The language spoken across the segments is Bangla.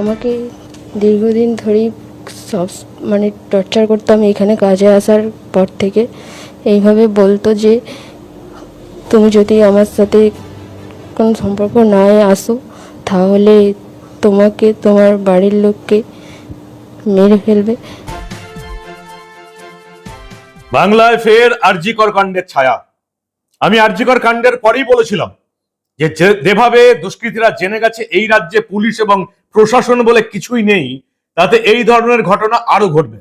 আমাকে দীর্ঘদিন ধরেই সব মানে টর্চার করতাম এখানে কাজে আসার পর থেকে। এইভাবে বলতো যে, তুমি যদি আমার সাথে কোনো সম্পর্ক নাই আসো, তাহলে তোমাকে তোমার বাড়ির লোককে মেরে ফেলবে। বাংলায় ফের আরজিকর কাণ্ডের ছায়া। আমি আরজিকর কাণ্ডের পরেই বলেছিলাম যে, যেভাবে দুষ্কৃতীরা জেনে গেছে, এই রাজ্যে পুলিশ এবং প্রশাসন বলে কিছুই নেই, তাতে এই ধরনের ঘটনা আরও ঘটবে।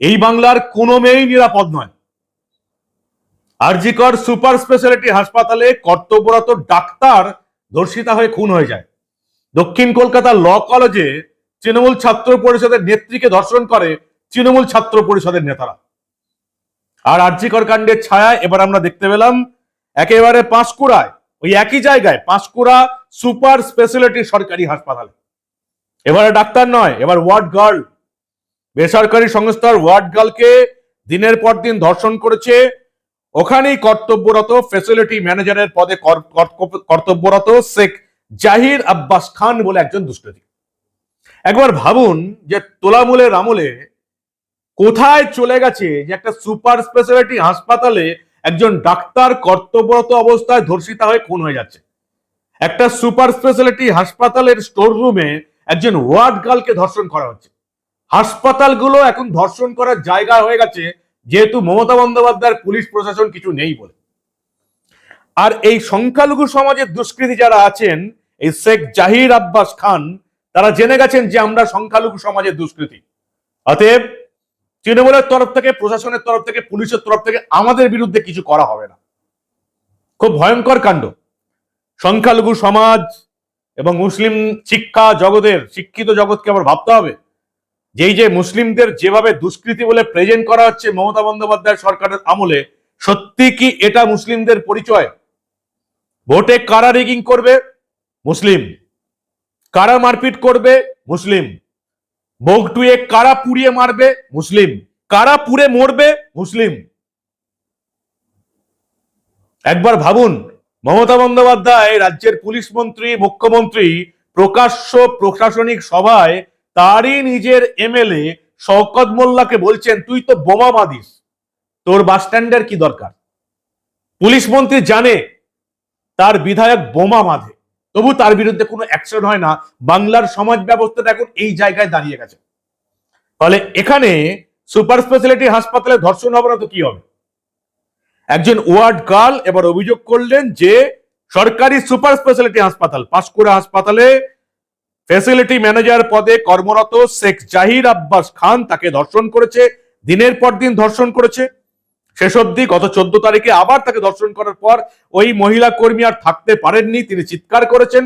এই বাংলার কোনো মেয়েই নিরাপদ নয়। আরজিকর সুপার স্পেশালিটি হাসপাতালে কর্তব্যরত ডাক্তার ধর্ষিতা হয়ে খুন হয়ে যায়। দক্ষিণ কলকাতা ল কলেজে তৃণমূল ছাত্র পরিষদের নেত্রীকে ধর্ষণ করে তৃণমূল ছাত্র পরিষদের নেতারা। আর আর্যিকর কাণ্ডের ছায়া এবার আমরা দেখতে পেলাম, একেবারে পাঁশকুড়ায়। ওই একই জায়গায় পাঁশকুড়া সুপার স্পেশালিটি সরকারি হাসপাতালে। এবারে ডাক্তার নয়, এবার ওয়ার্ড গার্ল। বেসরকারি সংস্থার ওয়ার্ড গার্লকে দিনের পর দিন ধর্ষণ করেছে। ওখানেই কর্তব্যরত ফেসিলিটি ম্যানেজারের পদে কর- কর- কর্তব্যরত শেখ জাহির আব্বাস খান বলে একজন দুষ্কৃতী। একবার ভাবুন যে তোলামূলের আমলে কোথায় চলে গেছে যে একটা সুপার স্পেশালিটি হাসপাতালে একজন ডাক্তার কর্তব্যরত অবস্থায় ধর্ষিতা হয়ে খুন হয়ে যাচ্ছে। একটা সুপার স্পেশালিটি হাসপাতালের স্টোর রুমে একজন ওয়ার্ড গার্লকে ধর্ষণ করা হচ্ছে। হাসপাতালগুলো এখন ধর্ষণ করার জায়গা হয়ে গেছে, যেহেতু মমতা বন্দ্যোপাধ্যায়ের পুলিশ প্রশাসন কিছু নেই বলে। আর এই সংখ্যালঘু সমাজের দুষ্কৃতী যারা আছেন, এই শেখ জাহির আব্বাস খান, তারা জেনে গেছেন যে আমরা সংখ্যালঘু সমাজের দুষ্কৃতী। অতএব তৃণমূলের তরফ থেকে, প্রশাসনের তরফ থেকে, পুলিশের তরফ থেকে আমাদের বিরুদ্ধে কিছু করা হবে না। খুব ভয়ঙ্কর কাণ্ড। সংখ্যালঘু সমাজ এবং মুসলিম শিক্ষা জগতের, শিক্ষিত জগৎকে আবার ভাবতে হবে। যেই যে মুসলিমদের যেভাবে দুষ্কৃতি বলে প্রেজেন্ট করা হচ্ছে মমতা বন্দ্যোপাধ্যায় সরকারের আমলে, সত্যি কি এটা মুসলিমদের পরিচয়? ভোটে কারা রেগিং করবে? মুসলিম। কারা মারপিট করবে? মুসলিম। বগটুয়ে কারা পুড়িয়ে মারবে? মুসলিম। কারা পুড়ে মরবে? মুসলিম। একবার ভাবুন, মমতা বন্দ্যোপাধ্যায় রাজ্যের পুলিশ মন্ত্রী, মুখ্যমন্ত্রী, প্রকাশ্য প্রশাসনিক সভায় তারই নিজের এমএলএ শওকত মোল্লাকে বলছেন, তুই তো বোমা বাঁধিস। তোর বাস স্ট্যান্ডের কি দরকার? পুলিশ মন্ত্রী জানে, তার বিধায়ক বোমা বাঁধে। তবু তার বিরুদ্ধে কোনো অ্যাকশন হয় না। বাংলার সমাজ ব্যবস্থাটা এখন এই জায়গায় দাঁড়িয়ে গেছে। ফলে এখানে সুপার স্পেশালিটি হাসপাতালে ধর্ষণ হবে না তো কি হবে? একজন ওয়ার্ড গার্ল এবার অভিযোগ করলেন যে সরকারি সুপার স্পেশালিটি হাসপাতাল, পাঁশকুড়া হাসপাতালে ফ্যাসিলিটি ম্যানেজার পদে কর্মরত শেখ জাহির আব্বাস খান তাকে ধর্ষণ করেছে, দিনের পর দিন ধর্ষণ করেছে। শেষ অবধি গত চোদ্দ তারিখে আবার তাকে দর্শন করার পর ওই মহিলা কর্মী আর থাকতে পারেননি, তিনি চিৎকার করেছেন।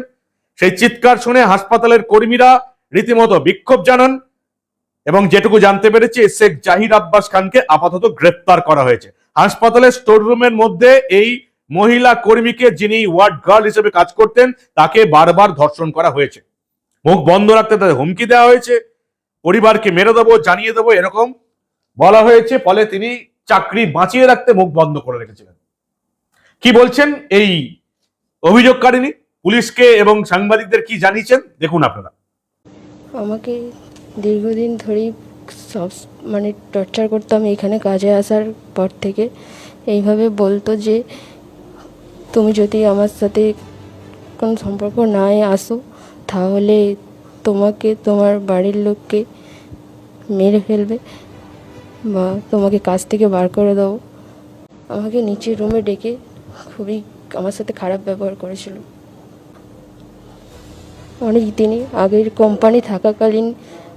সেই চিৎকার শুনে হাসপাতালের কর্মীরা রীতিমতো বিক্ষোভ জানান এবং যেটুকু জানতে পেরেছি, শেখ জাহির আব্বাস খানকে আপাতত গ্রেপ্তার করা হয়েছে। হাসপাতালের স্টোর রুমের মধ্যে এই মহিলা কর্মীকে যিনি ওয়ার্ড গার্ল হিসেবে কাজ করতেন, তাকে বারবার ধর্ষণ করা হয়েছে। মুখ বন্ধ রাখতে তাদের হুমকি দেওয়া হয়েছে। পরিবারকে মেরে দেবো, জানিয়ে দেবো, এরকম বলা হয়েছে, ফলে তিনি চাকরি বাঁচিয়ে রাখতে মুখ বন্ধ করে রেখেছিলেন। কি বলছেন এই অভিযোগকারিনী পুলিশকে এবং সাংবাদিকদের কি জানিয়েছেন? দেখুন আপনারা। আমাকে দীর্ঘদিন ধরেই সব মানে টর্চার করতাম এখানে কাজে আসার পর থেকে। এইভাবে বলতো যে, তুমি যদি আমার সাথে কোনো সম্পর্ক নাই আসো, তাহলে তোমাকে, তোমার বাড়ির লোককে মেরে ফেলবে। বা তোমাকে কাজ থেকে বার করে দেবো আমাকে নিচের রুমে ডেকে খুবই আমার সাথে খারাপ ব্যবহার করেছিল। অনেক দিনই আগের কোম্পানি থাকাকালীন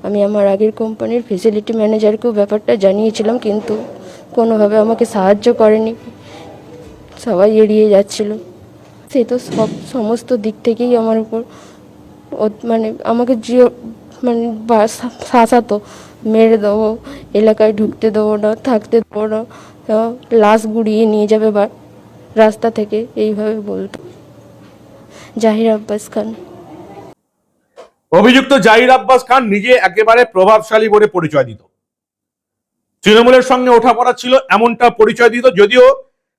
আমি আমার আগের কোম্পানির ফেসিলিটি ম্যানেজারকেও ব্যাপারটা জানিয়েছিলাম, কিন্তু কোনোভাবে আমাকে সাহায্য করেনি। সবাই এড়িয়ে যাচ্ছিল। সে তো সব, সমস্ত দিক থেকেই আমার উপর মানে আমাকে যে মানে শাসাতো। মেরে দেবো, এলাকায় ঢুকতে দেবো না, থাকতে দেবো না লাশ গুড়িয়ে নিয়ে যাবে বা রাস্তা থেকে, এইভাবে বলতো। জাহির আব্বাস খান। অভিযুক্ত জাহির আব্বাস খান নিজে একেবারে প্রভাবশালী বলে পরিচয় দিত। তৃণমূলের সঙ্গে ওঠাপড়া ছিল এমনটা পরিচয় দিত যদিও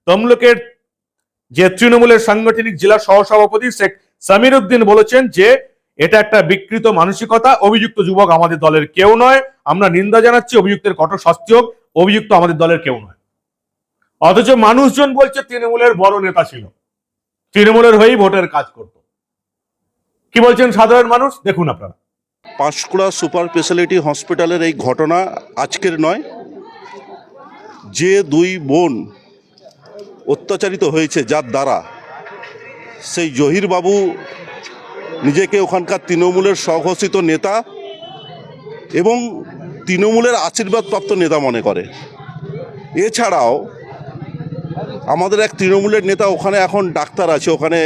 তমলুকের যে তৃণমূলের সাংগঠনিক জেলা সহসভাপতি শেখ সামির উদ্দিন বলেছেন যে এটা একটা বিকৃত মানসিকতা, অভিযুক্ত যুবক আমাদের দলের কেউ নয়। আমরা নিন্দা জানাচ্ছি, অভিযুক্তের কঠোর শাস্তি হোক, অভিযুক্ত আমাদের দলের কেউ নয়। অথচ মানুষজন বলছে, তৃণমূলের বড় নেতা ছিল। তৃণমূলের হয়েই ভোটের কাজ করত। কি বলছেন সাধারণ মানুষ? দেখুন আপনারা। পাঁশকুড়া সুপার স্পেশালিটি হসপিটালের এই ঘটনা আজকের নয়। যে দুই বোন অত্যাচারিত হয়েছে যার দ্বারা, সেই জহির বাবু নিজেকে ওখানকার তৃণমূলের স্বঘোষিত নেতা এবং তৃণমূলের আশীর্বাদপ্রাপ্ত নেতা মনে করে। এছাড়াও আমাদের এক তৃণমূলের নেতা ওখানে এখন ডাক্তার আছে, ওখানে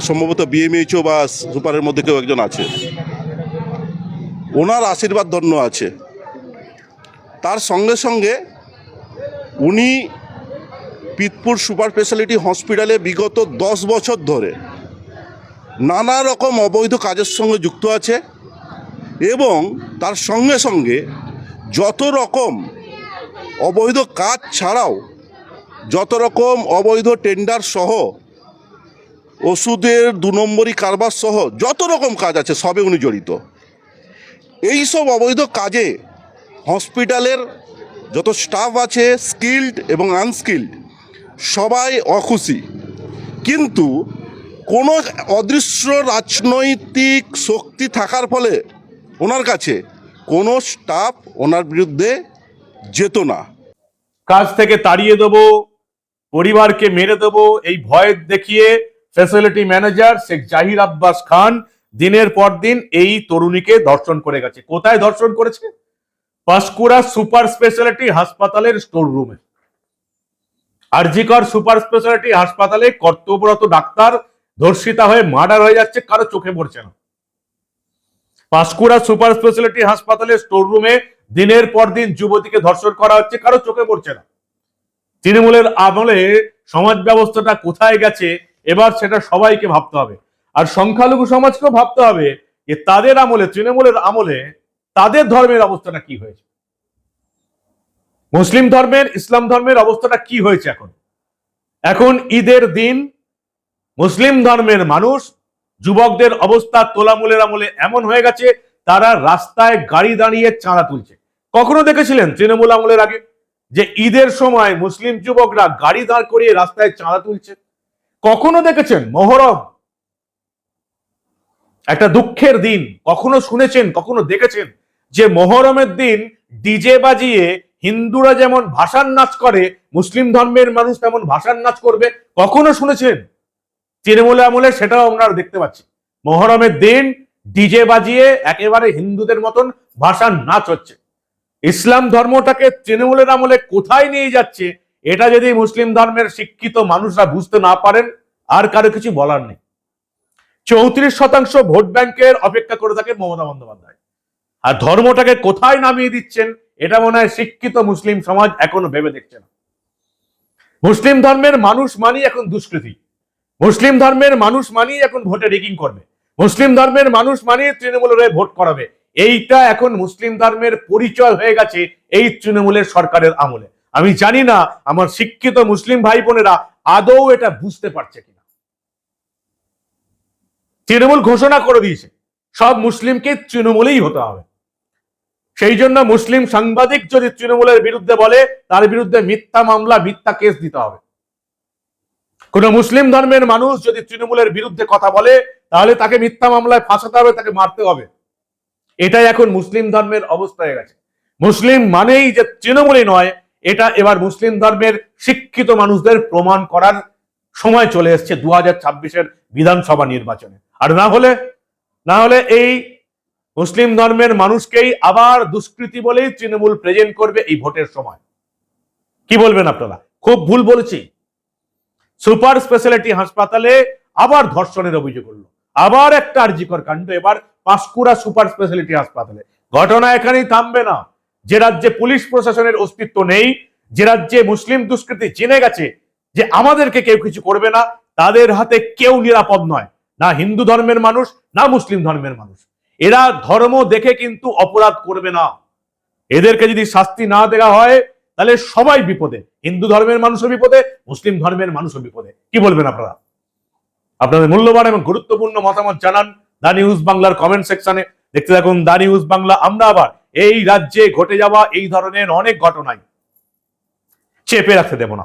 সম্ভবত বিএমএইচও বা সুপারের মধ্যে কেউ একজন আছে। ওনার আশীর্বাদ ধন্য আছে। তার সঙ্গে সঙ্গে উনি পিতপুর সুপার স্পেশালিটি হসপিটালে বিগত দশ বছর ধরে নানা রকম অবৈধ কাজের সঙ্গে যুক্ত আছে এবং তার সঙ্গে সঙ্গে যত রকম অবৈধ কাজ ছাড়াও যত রকম অবৈধ টেন্ডার সহ ওষুধের দু নম্বরই কারবার সহ যত রকম কাজ আছে সবে উনি জড়িত। এই সব অবৈধ কাজে হসপিটালের যত স্টাফ আছে স্কিল্ড এবং আনস্কিল্ড সবাই অখুশি। কিন্তু কোনো অদৃশ্য রাজনৈতিক শক্তি থাকার ফলে ওনার কাছে কোনো স্টাফ ওনার বিরুদ্ধে যেত না। কাজ থেকে তাড়িয়ে দেবো, পরিবারকে মেরে দেবো, এই ভয় দেখিয়ে ফ্যাসিলিটি ম্যানেজার শেখ জাহির আব্বাস খান দিনের পর দিন এই তরুণীকে ধর্ষণ করে গেছে। কোথায় ধর্ষণ করেছে? পাঁশকুড়া সুপার স্পেশালিটি হাসপাতালের স্টোর রুমে আরজিকর সুপার স্পেশালিটি হাসপাতালে কর্তব্যরত ডাক্তার ধর্ষিতা হয়ে মার্ডার হয়ে যাচ্ছে, কারও চোখে পড়ছে না। পাঁশকুড়া সুপার স্পেশালিটি হাসপাতালের স্টোর রুমে দিনের পর দিন যুবতীকে ধর্ষণ করা হচ্ছে, কারও চোখে পড়ছে না। তৃণমূলের আমলে সমাজ ব্যবস্থাটা কোথায় গেছে, এবার সেটা সবাইকে ভাবতে হবে। আর সংখ্যালঘু সমাজকেও ভাবতে হবে যে তাদের আমলে, তৃণমূলের আমলে তাদের ধর্মের অবস্থাটা কি হয়েছে? মুসলিম ধর্মের, ইসলাম ধর্মের অবস্থাটা কি হয়েছে এখন? এখন ঈদের দিন মুসলিম ধর্মের মানুষ, যুবকদের অবস্থা তোলামূলের আমলে এমন হয়ে গেছে, তারা রাস্তায় গাড়ি দাঁড়িয়ে চাঁদা তুলছে। কখনো দেখেছিলেন তৃণমূল আমলের আগে যে ঈদের সময় মুসলিম যুবকরা গাড়ি দাঁড় করিয়ে রাস্তায় চাঁদা তুলছে? কখনো দেখেছেন? মহরম। একটা দুঃখের দিন। কখনো শুনেছেন, কখনো দেখেছেন যে মহরমের দিন ডিজে বাজিয়ে হিন্দুরা যেমন ভাষার নাচ করে, মুসলিম ধর্মের মানুষ তেমন ভাষার নাচ করবে? কখনো শুনেছেন? তৃণমূল আমলে সেটাও আমরা দেখতে পাচ্ছি। মহরমের দিন ডিজে বাজিয়ে একেবারে হিন্দুদের মতন ভাষার নাচ হচ্ছে। ইসলাম ধর্মটাকে তৃণমূলের আমলে কোথায় নিয়ে যাচ্ছে, এটা যদি মুসলিম ধর্মের শিক্ষিত মানুষরা বুঝতে না পারেন, আর কারও কিছু বলার নেই। চৌত্রিশ শতাংশ ভোট ব্যাংকের অপেক্ষা করে থাকে মমতা বন্দ্যোপাধ্যায়। আর ধর্মটাকে কোথায় নামিয়ে দিচ্ছেন, এটা মনে হয় শিক্ষিত মুসলিম সমাজ এখনও ভেবে দেখছে না। মুসলিম ধর্মের মানুষ মানি এখন দুষ্কৃতি। মুসলিম ধর্মের মানুষ মানি এখন ভোটে রিগিং করবে। মুসলিম ধর্মের মানুষ মানি তৃণমূলের ভোট করাবে। এইটা এখন মুসলিম ধর্মের পরিচয় হয়ে গেছে এই তৃণমূলের সরকারের আমলে। আমি জানি না আমার শিক্ষিত মুসলিম ভাই বোনেরা আদৌ এটা বুঝতে পারছে কিনা। তৃণমূল ঘোষণা করে দিয়েছে, সব মুসলিমকে তৃণমূলেই হতে হবে। সেই জন্য মুসলিম সাংবাদিক যদি তৃণমূলের বিরুদ্ধে বলে, তার বিরুদ্ধে মিথ্যা মামলা, মিথ্যা কেস দিতে হবে। কোন মুসলিম ধর্মের মানুষ যদি তৃণমূলের বিরুদ্ধে কথা বলে, তাহলে তাকে মিথ্যা মামলায় ফাঁসাতে হবে, তাকে মারতে হবে। এটাই এখন মুসলিম ধর্মের অবস্থা হয়ে গেছে। মুসলিম মানেই যে তৃণমূলই নয়, এটা এবার মুসলিম ধর্মের শিক্ষিত মানুষদের প্রমাণ করার সময় চলে এসছে দু হাজার বিধানসভা নির্বাচনে। আর না হলে না হলে এই মুসলিম ধর্মের মানুষকেই আবার দুষ্কৃতি বলেই তৃণমূল প্রেজেন্ট করবে এই ভোটের সময়। কি বলবেন আপনারা? খুব ভুল বলেছি। সুপার স্পেশালিটি হাসপাতালে আবার ধর্ষণের অভিযোগ করল আবার একটা আর্জিকর কাণ্ড, এবার পাঁশকুড়া সুপার স্পেশালিটি হাসপাতালে। ঘটনা এখানেই থামবে না। যে রাজ্যে পুলিশ প্রশাসনের অস্তিত্ব নেই, যে রাজ্যে মুসলিম দুষ্কৃতি জেনে গেছে যে আমাদেরকে কেউ কিছু করবে না, তাদের হাতে কেউ নিরাপদ নয়। না হিন্দু ধর্মের মানুষ, না মুসলিম ধর্মের মানুষ। এরা ধর্ম দেখে কিন্তু অপরাধ করবে না। এদেরকে যদি শাস্তি না দেওয়া হয় তাহলে সবাই বিপদে। হিন্দু ধর্মের মানুষও বিপদে, মুসলিম ধর্মের মানুষও বিপদে। কি বলবেন আপনারা? আপনাদের মূল্যবান এবং গুরুত্বপূর্ণ মতামত জানান দা নিউজ বাংলার কমেন্ট সেকশনে। দেখতে থাকুন দা নিউজ বাংলা। আমরা আবার এই রাজ্যে ঘটে যাওয়া এই ধরনের অনেক ঘটনায় চেপে রাখতে দেব না।